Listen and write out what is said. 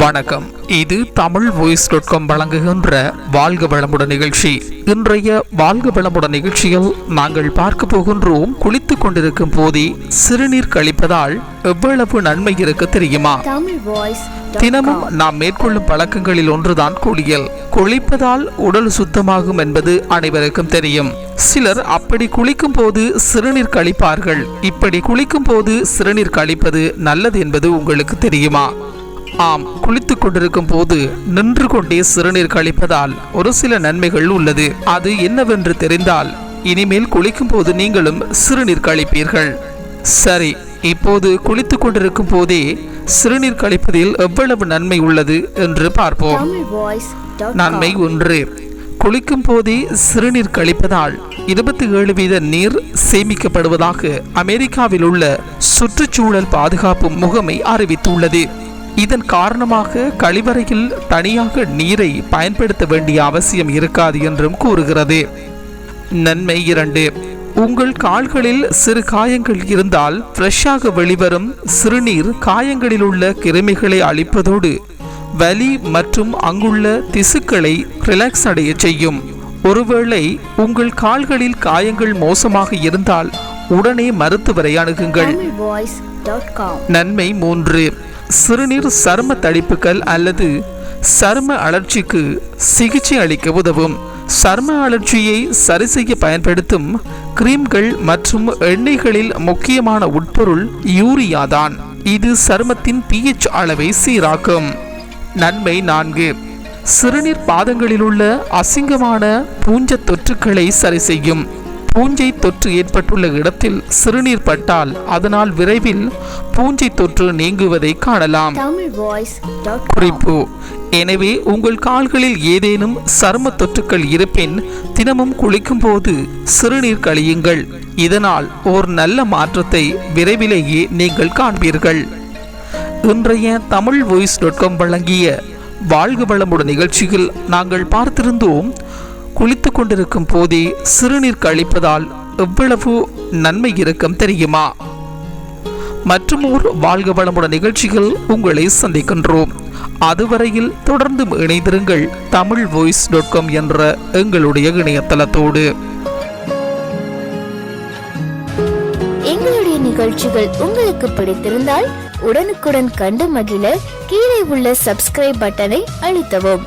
வணக்கம். இது Tamil voice dot com வழங்குகின்ற வாழ்க வளமுடன் நிகழ்ச்சி. இன்றைய வாழ்க வளமுடன் நிகழ்ச்சியில் நாங்கள் பார்க்க போகின்றோம் குளித்துக் கொண்டிருக்கும் போதே சிறுநீர் கழிப்பதால் எவ்வளவு நன்மை இருக்கு தெரியுமா? தினமும் நாம் மேற்கொள்ளும் பழக்கங்களில் ஒன்றுதான் குளியல். குளிப்பதால் உடல் சுத்தமாகும் என்பது அனைவருக்கும் தெரியும். சிலர் அப்படி குளிக்கும் போது சிறுநீர் கழிப்பார்கள். இப்படி குளிக்கும் போது சிறுநீர் கழிப்பது நல்லது என்பது உங்களுக்கு தெரியுமா? ஆம் குளித்துக் கொண்டிருக்கும் போது நின்று கொண்டே சிறுநீர் கழிப்பதால் ஒரு சில நன்மைகள் உள்ளது. அது என்னவென்று தெரிந்தால் இனிமேல் குளிக்கும் போது நீங்களும் சிறுநீர் கழிப்பீர்கள். சரி இப்போது குளித்துக் கொண்டிருக்கும் போதே சிறுநீர் கழிப்பதில் எவ்வளவு நன்மை உள்ளது என்று பார்ப்போம். நன்மை ஒன்று குளிக்கும் போதே சிறுநீர் கழிப்பதால் இருபத்தி ஏழு வீத நீர் சேமிக்கப்படுவதாக அமெரிக்காவில் உள்ள சுற்றுச்சூழல் பாதுகாப்பு முகமை அறிவித்துள்ளது. இதன் காரணமாக கழிவறையில் தனியாக நீரை பயன்படுத்த வேண்டிய அவசியம் இருக்காது என்றும் கூறுகிறது. நன்மை இரண்டு. உங்கள் கால்களில் சிறு காயங்கள் இருந்தால் ஃப்ரெஷ்ஷாக வெளிவரும் சிறுநீர் காயங்களில் உள்ள கிருமிகளை அழிப்பதோடு வலி மற்றும் அங்குள்ள திசுக்களை ரிலாக்ஸ் அடைய செய்யும். ஒருவேளை உங்கள் கால்களில் காயங்கள் மோசமாக இருந்தால் உடனே மருத்துவரை அணுகுங்கள். நன்மை மூன்று. சிறுநீர் சரும தடிப்புகள் அல்லது சரும அழற்சிக்கு சிகிச்சை அளிக்க உதவும். சரும அழற்சியை சரி செய்ய பயன்படுத்தும் கிரீம்கள் மற்றும் எண்ணெய்களில் முக்கியமான உட்பொருள் யூரியா தான். இது சருமத்தின் pH அளவை சீராக்கும். நன்மை நான்கு. சிறுநீர் பாதங்களில் உள்ள அசிங்கமான பூஞ்ச தொற்றுக்களை சரி செய்யும். பூஞ்சை தொற்று ஏற்பட்டுள்ள இடத்தில் சிறுநீர் பட்டால் அதனால் விரைவில் பூஞ்சை தொற்று நீங்குவதை காணலாம். குறிப்பு எனவே உங்கள் கால்களில் ஏதேனும் சரும தொற்றுக்கள் இருப்பின் தினமும் குளிக்கும் போது சிறுநீர் கழியுங்கள். இதனால் ஓர் நல்ல மாற்றத்தை விரைவிலேயே நீங்கள் காண்பீர்கள். இன்றைய தமிழ் வாய்ஸ் டாட் காம் வழங்கிய வாழ்க வளமுடன் நிகழ்ச்சியில் நாங்கள் பார்த்திருந்தோம் குளித்து கொண்டிருக்கும் போதே சிறுநீர் கழிப்பதால் எவ்வளவு நன்மை இருக்கும் தெரியுமா? மற்றும் ஒரு வாழ்க வளமுடன் நிகழ்ச்சிகள் உங்களை சந்திக்கின்றோம். அதுவரையில் தொடர்ந்து இணைந்திருங்கள் தமிழ் வாய்ஸ் டாட் காம் என்ற எங்களுடைய இணையதளத்தோடு. எங்களுடைய நிகழ்ச்சிகள் உங்களுக்கு பிடித்திருந்தால் உடனுக்குடன் கண்டு மகிழ கீழே உள்ள சப்ஸ்கிரைப் பட்டனை அழுத்தவும்.